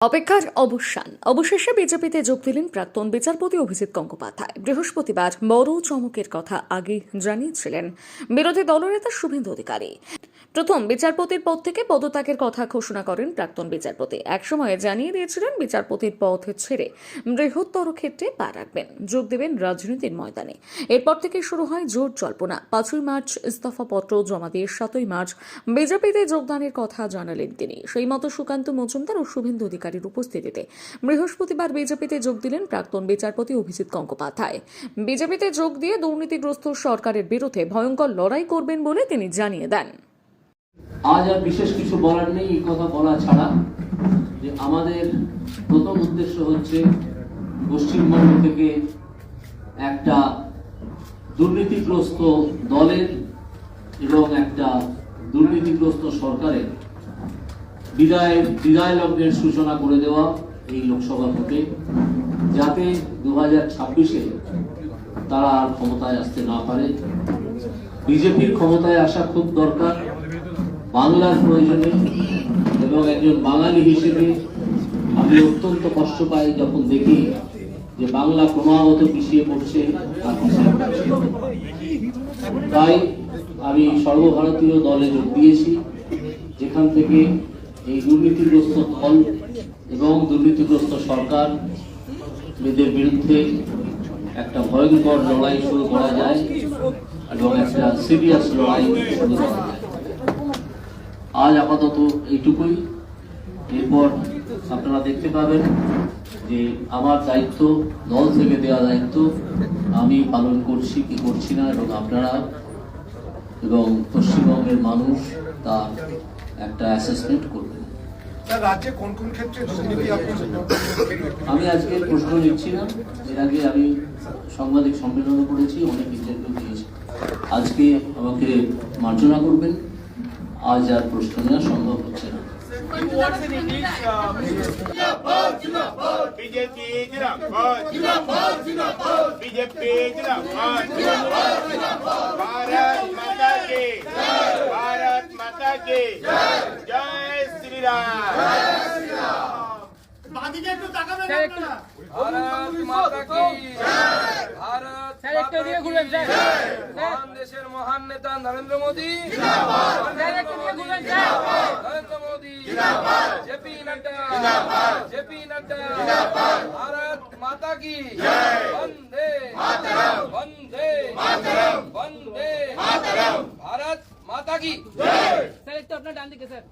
অপেক্ষার অবসান। অবশেষে বিজেপিতে যোগ দিলেন প্রাক্তন বিচারপতি অভিজিৎ গঙ্গোপাধ্যায়। বৃহস্পতিবার বড় চমকের কথা আগে জানিয়েছিলেন বিরোধী দলনেতা শুভেন্দু অধিকারী। প্রথম বিচারপতির পদ থেকে পদত্যাগের কথা ঘোষণা করেন প্রাক্তন বিচারপতি। একসময়ে জানিয়ে দিয়েছিলেন বিচারপতির পথ ছেড়ে বৃহত্তর ক্ষেত্রে পা রাখবেন। যোগ দেবেন রাজনীতির ময়দানে। এরপর থেকে শুরু হয় জোর জল্পনা। পাঁচই মার্চ ইস্তফাপত্র জমা দিয়ে সাতই মার্চ বিজেপিতে যোগদানের কথা জানালেন তিনি। সেই মতো সুকান্ত মজুমদার ও শুভেন্দু অধিকারীর উপস্থিতিতে বৃহস্পতিবার বিজেপিতে যোগ দিলেন প্রাক্তন বিচারপতি অভিজিৎ গঙ্গোপাধ্যায়। বিজেপিতে যোগ দিয়ে দুর্নীতিগ্রস্ত সরকারের বিরুদ্ধে ভয়ঙ্কর লড়াই করবেন বলে তিনি জানিয়ে দেন। আজ আর বিশেষ কিছু বলার নেই, এই কথা বলা ছাড়া। যে আমাদের প্রথম উদ্দেশ্য হচ্ছে পশ্চিমবঙ্গ থেকে একটা দুর্নীতিগ্রস্ত দলের এবং একটা দুর্নীতিগ্রস্ত সরকারের বিদায় বিদায় লগ্নের সূচনা করে দেওয়া এই লোকসভা ভোটে, যাতে দু হাজার ছাব্বিশে তারা আর ক্ষমতায় আসতে না পারে। বিজেপির ক্ষমতায় আসা খুব দরকার, বাংলার প্রয়োজনে, এবং একজন বাঙালি হিসেবে আমি অত্যন্ত কষ্ট পাই যখন দেখি যে বাংলা ক্রমাগত পিছিয়ে পড়ছে আর পিছিয়ে তাই আমি সর্বভারতীয় দলে যোগ দিয়েছি, যেখান থেকে এই দুর্নীতিগ্রস্ত দল এবং দুর্নীতিগ্রস্ত সরকার এদের বিরুদ্ধে একটা ভয়ঙ্কর লড়াই শুরু করা যায় এবং একটা সিরিয়াস লড়াই শুরু করা যায়। আজ আপাতত এইটুকুই। এরপর আপনারা দেখতে পাবেন যে আমার দায়িত্ব, দল থেকে দেওয়া দায়িত্ব, আমি পালন করছি কি করছি না এবং আপনারা এবং পশ্চিমবঙ্গের মানুষ তার একটা অ্যাসেসমেন্ট করবেন। আমি আজকে প্রশ্ন নিচ্ছি না এর আগে আমি সাংবাদিক সম্মেলনও করেছি অনেক ইন্টারভিউ দিয়েছি। আজকে আমাকে মার্জনা করবেন আজ আর প্রশ্ন নেওয়া সম্ভব হচ্ছে না। বিজেপি মাতা দেশের মহান নেতা নরেন্দ্র মোদী। নরেন্দ্র মোদী। জিন্দাবাদ। জেপি নড্ডা। নড্ডা। ভারত মাতা কি? জয় কি স্যার একটু আপনার ডান দিকে স্যার।